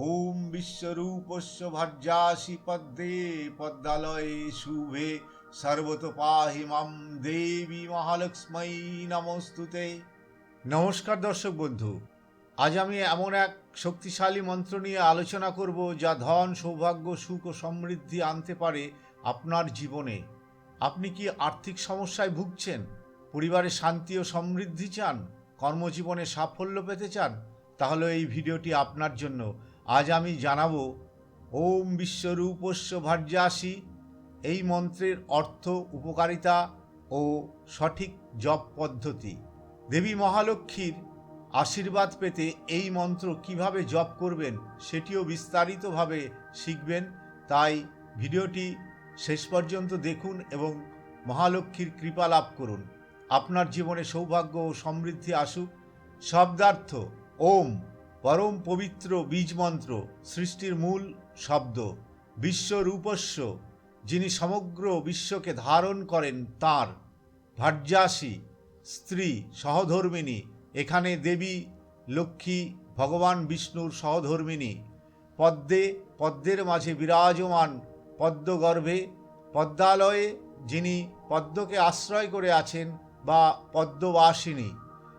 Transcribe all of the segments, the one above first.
ওম বিশ্বরূপস্য ভার্যাসি পদ্মে পদ্মালয়ে শুভে সর্বত পাহি মাম দেবী মহালক্ষ্মী নমস্তুতে। নমস্কার দর্শক বন্ধু, আজ আমি এমন এক শক্তিশালী মন্ত্র নিয়ে আলোচনা করব যা ধন, সৌভাগ্য, সুখ ও সমৃদ্ধি আনতে পারে আপনার জীবনে। আপনি কি আর্থিক সমস্যায় ভুগছেন? পরিবারে শান্তি ও সমৃদ্ধি চান? কর্মজীবনে সাফল্য পেতে চান? তাহলে এই ভিডিওটি আপনার জন্য আজ আমি জানাব, ওম বিশ্বরূপস্য ভার্যাসী। এই মন্ত্রের অর্থ উপকারিতা ও সঠিক জপ পদ্ধতি। দেবী মহালক্ষ্মীর আশীর্বাদ পেতে এই মন্ত্র কীভাবে জপ করবেন সেটিও বিস্তারিতভাবে শিখবেন। তাই ভিডিওটি শেষ পর্যন্ত দেখুন এবং মহালক্ষ্মীর কৃপা লাভ করুন। আপনার জীবনে সৌভাগ্য ও সমৃদ্ধি আসুক। শব্দার্থ, ওম। পরম পবিত্র বীজমন্ত্র, সৃষ্টির মূল শব্দ বিশ্বরূপস্য যিনি সমগ্র বিশ্বকে ধারণ করেন তাঁর। ভার্যাসী, স্ত্রী, সহধর্মিণী, এখানে দেবী, লক্ষ্মী, ভগবান বিষ্ণুর সহধর্মিণী। পদ্মে, পদ্মের মাঝে বিরাজমান পদ্মগর্ভে, পদ্মালয়ে যিনি পদ্মকে আশ্রয় করে আছেন বা পদ্মবাসিনী।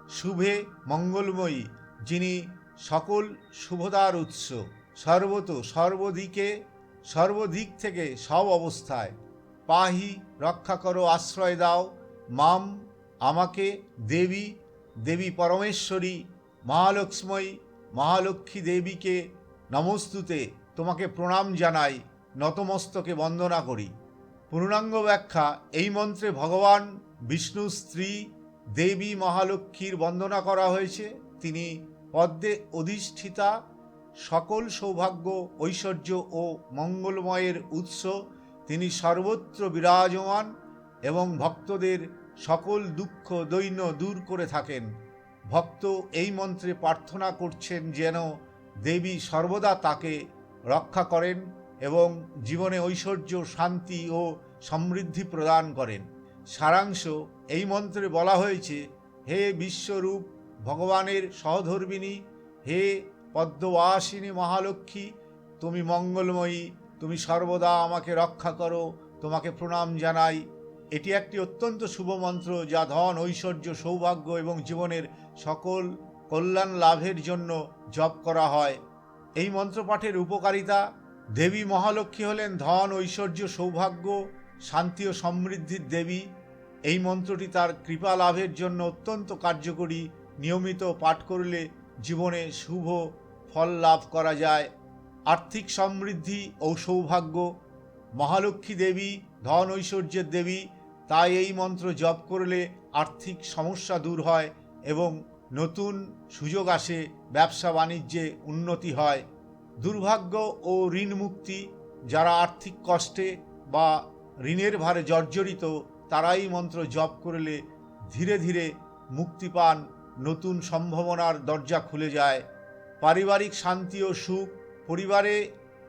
শুভে মঙ্গলময়ী যিনি সকল শুভদার উৎস, সর্বত সর্বদিকে, সর্বদিক থেকে সব অবস্থায়। পাহি, রক্ষা করো, আশ্রয় দাও। মাম, আমাকে দেবী দেবী পরমেশ্বরী, মহালক্ষ্মী মহালক্ষ্মী দেবীকে নমস্তুতে তোমাকে প্রণাম জানাই, নতমস্তকে বন্দনা করি। পূর্ণাঙ্গ ব্যাখ্যা, এই মন্ত্রে ভগবান বিষ্ণু স্ত্রী দেবী মহালক্ষ্মীর বন্দনা করা হয়েছে। তিনি পদ্মে অধিষ্ঠিতা সকল সৌভাগ্য, ঐশ্বর্য ও মঙ্গলময়ের উৎস। তিনি সর্বত্র বিরাজমান এবং ভক্তদের সকল দুঃখ, দৈন্য দূর করে থাকেন। ভক্ত এই মন্ত্রে প্রার্থনা করছেন যেন দেবী সর্বদা তাকে রক্ষা করেন এবং জীবনে ঐশ্বর্য, শান্তি ও সমৃদ্ধি প্রদান করেন। সারাংশ এই মন্ত্রে বলা হয়েছে, হে বিশ্বরূপ ভগবানের সহধর্মিণী হে পদ্মবাসিনী মহালক্ষ্মী, তুমি মঙ্গলময়ী, তুমি সর্বদা আমাকে রক্ষা করো, তোমাকে প্রণাম জানাই। এটি একটি অত্যন্ত শুভ মন্ত্র যা ধন, ঐশ্বর্য, সৌভাগ্য এবং জীবনের সকল কল্যাণ লাভের জন্য জপ করা হয়। এই মন্ত্রপাঠের উপকারিতা, দেবী মহালক্ষ্মী হলেন ধন, ঐশ্বর্য, সৌভাগ্য, শান্তি ও সমৃদ্ধির দেবী। এই মন্ত্রটি তার কৃপা লাভের জন্য অত্যন্ত কার্যকরী নিয়মিত পাঠ করলে জীবনে শুভ ফল লাভ করা যায়। আর্থিক সমৃদ্ধি ও সৌভাগ্য। মহালক্ষ্মী দেবী, ধন ঐশ্বর্যের দেবী, তাই এই মন্ত্র জপ করলে আর্থিক সমস্যা দূর হয় এবং নতুন সুযোগ আসে, ব্যবসা বাণিজ্যে উন্নতি হয়। দুর্ভাগ্য ও ঋণ মুক্তি, যারা আর্থিক কষ্টে বা ঋণের ভারে জর্জরিত, তারাই মন্ত্র জপ করলে ধীরে ধীরে মুক্তি পান নতুন সম্ভাবনার দরজা খুলে যায়। পারিবারিক শান্তি ও সুখ, পরিবারে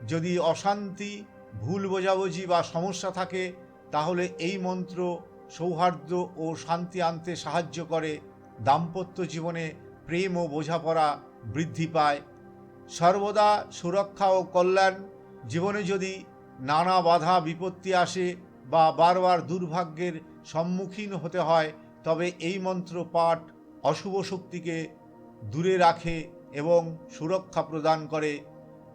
যদি অশান্তি, ভুল বোঝাবুঝি বা সমস্যা থাকে, তাহলে এই মন্ত্র সৌহার্দ্য ও শান্তি আনতে সাহায্য করে। দাম্পত্য জীবনে প্রেম ও বোঝাপড়া বৃদ্ধি পায়। সর্বদা সুরক্ষা ও কল্যাণ, জীবনে যদি নানা বাধা, বিপত্তি আসে বা বারবার দুর্ভাগ্যের সম্মুখীন হতে হয়, তবে এই মন্ত্র পাঠ অশুভ শক্তিকে দূরে রাখে এবং সুরক্ষা প্রদান করে।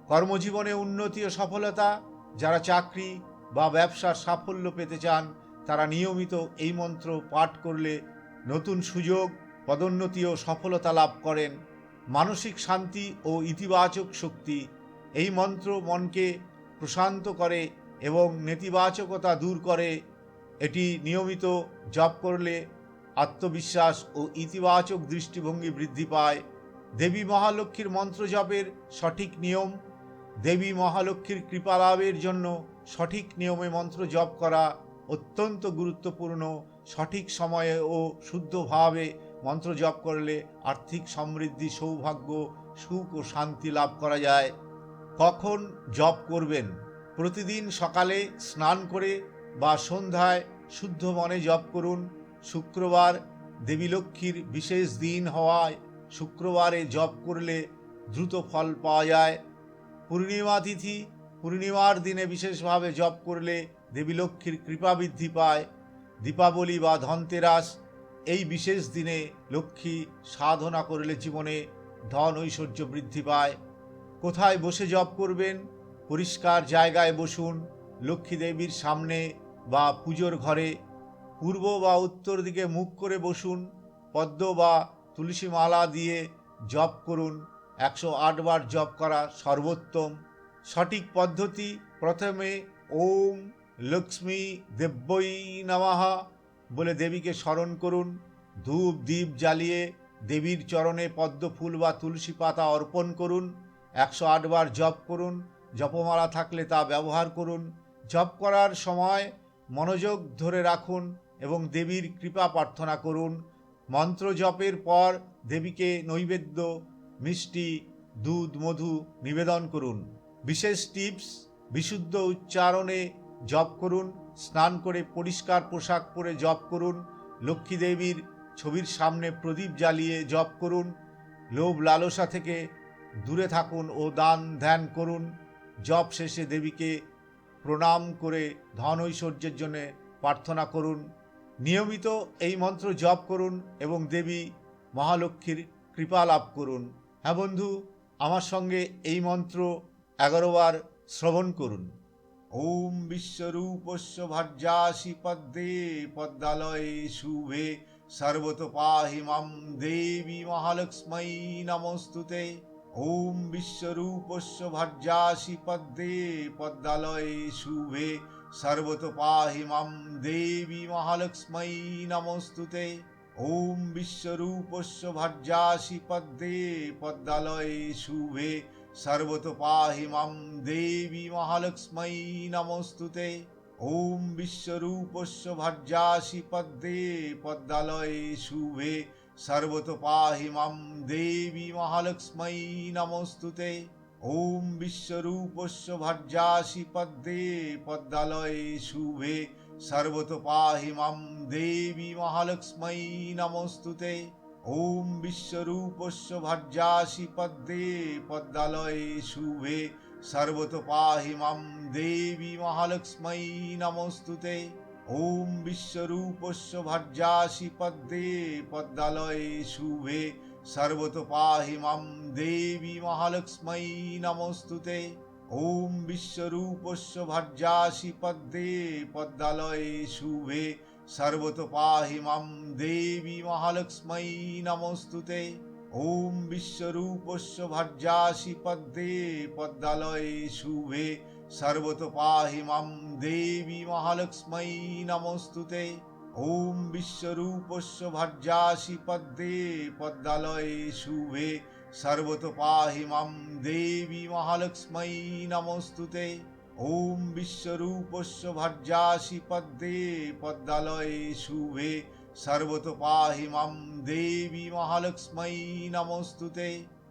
কর্মজীবনে উন্নতি ও সফলতা, যারা চাকরি বা ব্যবসার সাফল্য পেতে চান, তারা নিয়মিত এই মন্ত্র পাঠ করলে নতুন সুযোগ, পদোন্নতি ও সফলতা লাভ করেন। মানসিক শান্তি ও ইতিবাচক শক্তি এই মন্ত্র মনকে প্রশান্ত করে এবং নেতিবাচকতা দূর করে। এটি নিয়মিত জপ করলে আত্মবিশ্বাস ও ইতিবাচক দৃষ্টিভঙ্গি বৃদ্ধি পায়। দেবী মহালক্ষ্মীর মন্ত্র জপের সঠিক নিয়ম, দেবী মহালক্ষ্মীর কৃপালাভের জন্য সঠিক নিয়মে মন্ত্র জপ করা অত্যন্ত গুরুত্বপূর্ণ। সঠিক সময়ে ও শুদ্ধভাবে মন্ত্র জপ করলে আর্থিক সমৃদ্ধি, সৌভাগ্য, সুখ ও শান্তি লাভ করা যায়। কখন জপ করবেন? প্রতিদিন সকালে স্নান করে বা সন্ধ্যায় শুদ্ধ মনে জপ করুন। শুক্রবার দেবী লক্ষ্মীর বিশেষ দিন হওয়ায় শুক্রবারে জপ করলে দ্রুত ফল পাওয়া যায়। পূর্ণিমা তিথি, পূর্ণিমার দিনে বিশেষভাবে জপ করলে দেবী লক্ষ্মীর কৃপা বৃদ্ধি পায়। দীপাবলি বা ধনতেরাস, এই বিশেষ দিনে লক্ষ্মী সাধনা করলে জীবনে ধন ঐশ্বর্য বৃদ্ধি পায়। কোথায় বসে জপ করবেন? পরিষ্কার জায়গায় বসুন। লক্ষ্মী দেবীর সামনে বা পুজোর ঘরে পূর্ব বা উত্তর দিকে মুখ করে বসুন, পদ্ম বা তুলসী মালা দিয়ে জপ করুন, একশো বার জপ করা সর্বোত্তম। সঠিক পদ্ধতি প্রথমে ওম লক্ষ্মী দেব্যই নমঃ বলে দেবীকে স্মরণ করুন। ধূপ দ্বীপ জ্বালিয়ে দেবীর চরণে পদ্ম ফুল বা তুলসী পাতা অর্পণ করুন। একশো বার জপ করুন, জপমালা থাকলে তা ব্যবহার করুন। জপ করার সময় মনোযোগ ধরে রাখুন এবং দেবীর কৃপা প্রার্থনা করুন। মন্ত্র জপের পর দেবীকে নৈবেদ্য, মিষ্টি, দুধ, মধু নিবেদন করুন। বিশেষ টিপস, বিশুদ্ধ উচ্চারণে জপ করুন, স্নান করে পরিষ্কার পোশাক পরে জপ করুন, লক্ষ্মী দেবীর ছবির সামনে প্রদীপ জ্বালিয়ে জপ করুন, লোভ লালসা থেকে দূরে থাকুন ও দান ধ্যান করুন। জপ শেষে দেবীকে প্রণাম করে ধন ঐশ্বর্যের জন্য প্রার্থনা করুন। নিয়মিত এই মন্ত্র জপ করুন এবং দেবী মহালক্ষ্মীর কৃপা লাভ করুন। হ্যাঁ বন্ধু, আমার সঙ্গে এই মন্ত্র এগারো বার শ্রবণ করুন। ওম বিশ্বরূপস্য ভার্যাসি পদ্মে পদ্মালয়ে শুভে সর্বত পাহি মাম দেবী মহালক্ষ্মী নমস্তুতে। ওম বিশ্বরূপস্য ভার্যাসি পদ্মে পদ্মালয়ে শুভে সর্বত পাহি মাম দেবী মহালক্ষ্মী নমস্তুতে ওম বিশ্বরূপস্য ভার্যাসি পদ্মে পদ্মালয়ে শুভে। সর্বত পাহি মাম দেবী মহালক্ষ্মী নমস্তুতে ওম বিশ্বরূপস্য ভার্যাসি পদ্মে পদ্মালয়ে শুভে। সর্বত পাহি মাম দেবী মহালক্ষ্মী নমস্তুতে ওম বিশ্বরূপস্য ভার্যাসি পদ্মে পদ্মালয়ে শুভে সর্বত পাহি মাম দেবী মহালক্ষ্মী নমস্তুতে। ওম বিশ্বরূপস্য ভার্যাসি পদ্মে পদ্মালয়ে শুভে সর্বত পাহি মাম দেবী মহালক্ষ্মী নমস্তুতে। ওম বিশ্বরূপস্য ভার্যাসি পদ্মে পদ্মালয়ে শুভে সর্বত পাহি মাম দেবী মহালক্ষ্মী নমস্তুতে ওম বিশ্বরূপস্য ভার্যাসি পদ্মে পদ্মালয়ে শুভে। সর্বত পাহি মাম দেবী মহালক্ষ্মী নমস্তুতে ওম বিশ্বরূপস্য ভার্যাসি পদ্মে পদ্মালয়ে শুভে। সর্বত পাহি মাম দেবী মহালক্ষ্মী নমস্তুতে ওম বিশ্বরূপস্য ভার্যাসি পদ্মে পদ্মালয়ে শুভে সর্বত পাহি মাম দেবী মহালক্ষ্মী নমস্তুতে ওম বিশ্বরূপস্য ভার্যাসি পদ্মে পদ্মালয়ে শুভে সর্বত মাম দেবী মহালক্ষ্মী নমস্তুতে